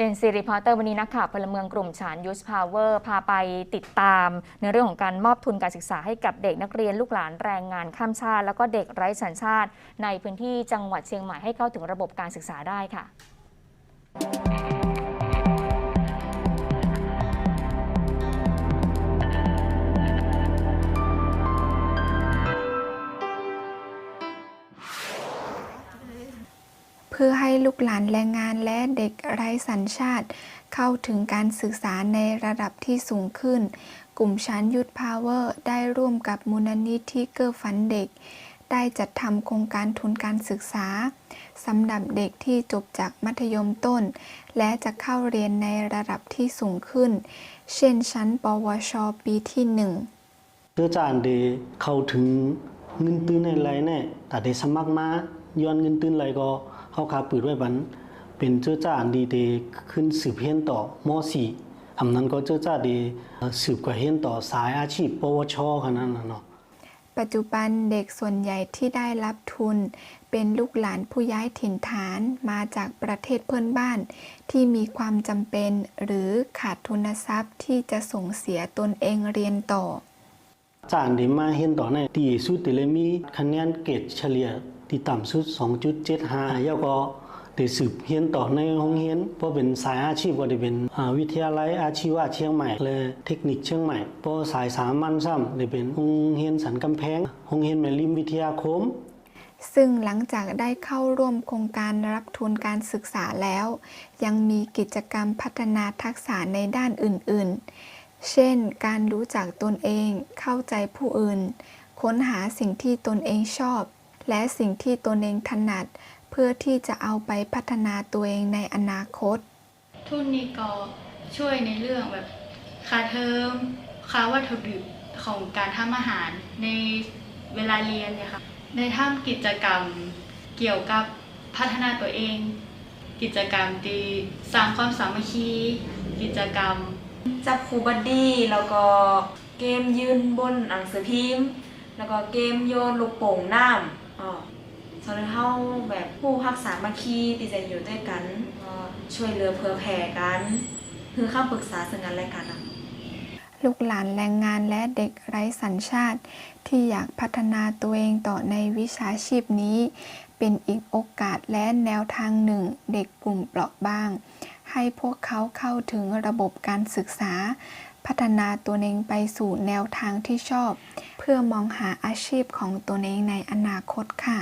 เจนซีรีพอร์เตอร์วันนี้นักข่าวพลเมืองกลุ่มฉานยูสพาวเวอร์พาไปติดตาม ในเรื่องของการมอบทุนการศึกษาให้กับเด็กนักเรียนลูกหลานแรงงานข้ามชาติ แล้วก็เด็กไร้สัญชาติ ในพื้นที่จังหวัดเชียงใหม่ให้เข้าถึงระบบการศึกษาได้ค่ะ พื่อให้ลูกหลานแรงงานและเด็กไร้สัญชาติ เข้าถึงการศึกษาในระดับที่สูงขึ้น กลุ่มชั้นยุทธพาวเวอร์ได้ร่วมกับมูลนิธิเกอร์ฟันเด็ก ได้จัดทำโครงการทุนการศึกษาสำหรับเด็กที่จบจากมัธยมต้น และจะเข้าเรียนในระดับที่สูงขึ้น เช่นชั้น ปวช ปีที่หนึ่งเพื่อจานเดเข้าถึงเงินตื้นในไรแน่แต่เดสมัครมาย้อนเงินตื้นไรก็ เข้าคาปืดไว้บันเป็นเจ้าจ้าอันดีเดขึ้นสืบเฮียนต่อม .4 อำนั้นก็เจ้าจ้าเดสืบกว่าเฮียนต่อสายอาชีพ ปวชขนาดนั้นเนาะปัจจุบันเด็กส่วนใหญ่ที่ได้รับทุน เป็นลูกหลานผู้ย้ายถิ่นฐานมาจากประเทศเพื่อนบ้าน ที่มีความจำเป็นหรือขาดทุนทรัพย์ที่จะส่งเสียตนเองเรียนต่อ จานเดมาเฮียนต่อในตีสุดเดเลยมีคะแนนเกรดเฉลี่ยที่ต่ำสุด 2.75แล้วก็ได้สืบเฮียนต่อในห้องเฮียนเพราะเป็นสายอาชีพก็ได้เป็นวิทยาลัยอาชีวะเชียงใหม่และเทคนิคเชียงใหม่เพราะสายสามัญซ้ำได้เป็นห้องเฮียนสันกำแพงห้องเฮียนแม่ริมวิทยาคม ซึ่งหลังจากได้เข้าร่วมโครงการรับทุนการศึกษาแล้ว ยังมีกิจกรรมพัฒนาทักษะในด้านอื่น ๆ เช่น การรู้จักตนเอง เข้าใจผู้อื่น ค้นหาสิ่งที่ตนเองชอบ และสิ่งที่ตนเองถนัด เพื่อที่จะเอาไปพัฒนาตัวเองในอนาคต ทุนนี้ก็ช่วยในเรื่องแบบค่าเทอมค่าวัตถุดิบของการทำอาหารในเวลาเรียนเนี่ยค่ะในทำกิจกรรมเกี่ยวกับพัฒนาตัวเอง กิจกรรมที่สร้างความสามัคคี กิจกรรม จับคูบัดดี้แล้วก็เกมยืนบนหนังสือพิมพ์ แล้วก็เกมโยนลูกโป่งน้ำอ๋อสอนให้เฮาแบบผู้รักษามัคคีที่จอยู่ด้วยกันก็ช่วยเหลือเผื่อแผ่กัน คือคำปรึกษาซึ่งกันและกันอะลูกหลานแรงงานและเด็กไร้สัญชาติ ที่อยากพัฒนาตัวเองต่อในวิชาชีพนี้ เป็นอีกโอกาสและแนวทางหนึ่ง เด็กกลุ่มเปราะบาง ให้พวกเขาเข้าถึงระบบการศึกษา พัฒนาตัวเองไปสู่แนวทางที่ชอบ เพื่อมองหาอาชีพของตัวเองในอนาคตค่ะ